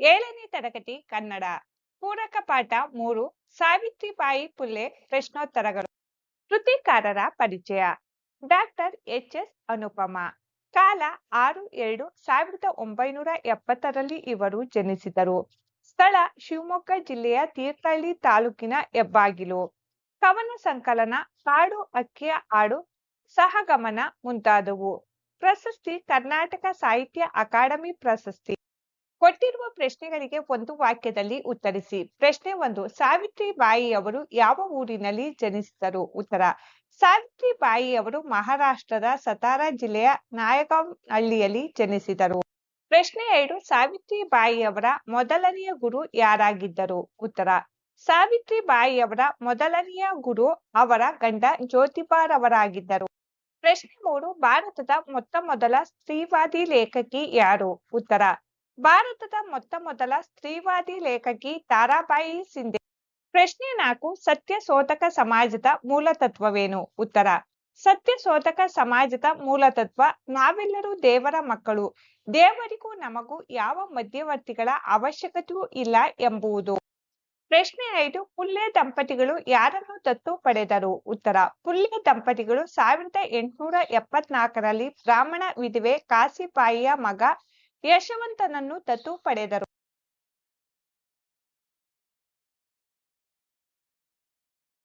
ಏಳನೇ ತರಗತಿ ಕನ್ನಡ ಪೂರಕ ಪಾಠ ಮೂರು ಸಾವಿತ್ರಿಬಾಯಿ ಪುಲ್ಲೆ ಪ್ರಶ್ನೋತ್ತರಗಳು. ಕೃತಿಕಾರರ ಪರಿಚಯ. Doctor H S Anupama. ಕಾಲ ಆರು ಎರಡು ಸಾವಿರದ ಒಂಬೈನೂರ ಎಪ್ಪತ್ತರಲ್ಲಿ ಇವರು ಜನಿಸಿದರು. ಸ್ಥಳ ಶಿವಮೊಗ್ಗ ಜಿಲ್ಲೆಯ ತೀರ್ಥಹಳ್ಳಿ ತಾಲೂಕಿನ ಹೆಬ್ಬಾಗಿಲು. ಕವನ ಸಂಕಲನ, ಕಾಡು, ಅಕ್ಕಿಯ ಹಾಡು, ಸಹಗಮನ ಮುಂತಾದವು. ಪ್ರಶಸ್ತಿ ಕರ್ನಾಟಕ ಸಾಹಿತ್ಯ ಅಕಾಡೆಮಿ ಪ್ರಶಸ್ತಿ. ಕೊಟ್ಟಿರುವ ಪ್ರಶ್ನೆಗಳಿಗೆ ಒಂದು ವಾಕ್ಯದಲ್ಲಿ ಉತ್ತರಿಸಿ. ಪ್ರಶ್ನೆ ಒಂದು ಸಾವಿತ್ರಿಬಾಯಿಯವರು ಯಾವ ಊರಿನಲ್ಲಿ ಜನಿಸಿದರು? ಉತ್ತರ ಸಾವಿತ್ರಿಬಾಯಿಯವರು ಮಹಾರಾಷ್ಟ್ರದ ಸತಾರಾ ಜಿಲ್ಲೆಯ ನಾಯಗಾಂವ್ ಹಳ್ಳಿಯಲ್ಲಿ ಜನಿಸಿದರು. ಪ್ರಶ್ನೆ ಎರಡು ಸಾವಿತ್ರಿಬಾಯಿಯವರ ಮೊದಲನೆಯ ಗುರು ಯಾರಾಗಿದ್ದರು? ಉತ್ತರ ಸಾವಿತ್ರಿಬಾಯಿಯವರ ಮೊದಲನೆಯ ಗುರು ಅವರ ಗಂಡ ಜ್ಯೋತಿಬಾರವರಾಗಿದ್ದರು ಪ್ರಶ್ನೆ ಮೂರು, ಭಾರತದ ಮೊತ್ತ ಮೊದಲ ಸ್ತ್ರೀವಾದಿ ಲೇಖಕಿ ಯಾರು? ಉತ್ತರ ಭಾರತದ ಮೊತ್ತ ಮೊದಲ ಸ್ತ್ರೀವಾದಿ ಲೇಖಕಿ ತಾರಾಬಾಯಿ ಸಿಂಧೆ. ಪ್ರಶ್ನೆ ನಾಲ್ಕು, ಸತ್ಯ ಶೋಧಕ ಸಮಾಜದ ಮೂಲತತ್ವವೇನು ಉತ್ತರ, ಸತ್ಯ ಶೋಧಕ ಸಮಾಜದ ಮೂಲತತ್ವ ನಾವೆಲ್ಲರೂ ದೇವರ ಮಕ್ಕಳು. ದೇವರಿಗೂ ನಮಗೂ ಯಾವ ಮಧ್ಯವರ್ತಿಗಳ ಅವಶ್ಯಕತೆಯೂ ಇಲ್ಲ ಎಂಬುದು ಪ್ರಶ್ನೆ ಐದು ಪುಲ್ಯ ದಂಪತಿಗಳು ಯಾರನ್ನು ದತ್ತು ಪಡೆದರು? ಉತ್ತರ ಪುಲ್ಯ ದಂಪತಿಗಳು ಸಾವಿರದ ಎಂಟುನೂರ ಎಪ್ಪತ್ನಾಲ್ಕರಲ್ಲಿ ಬ್ರಾಹ್ಮಣ ವಿಧವೆ ಕಾಸಿಬಾಯಿಯ ಮಗ ಯಶವಂತನನ್ನು ದತ್ತು ಪಡೆದರು.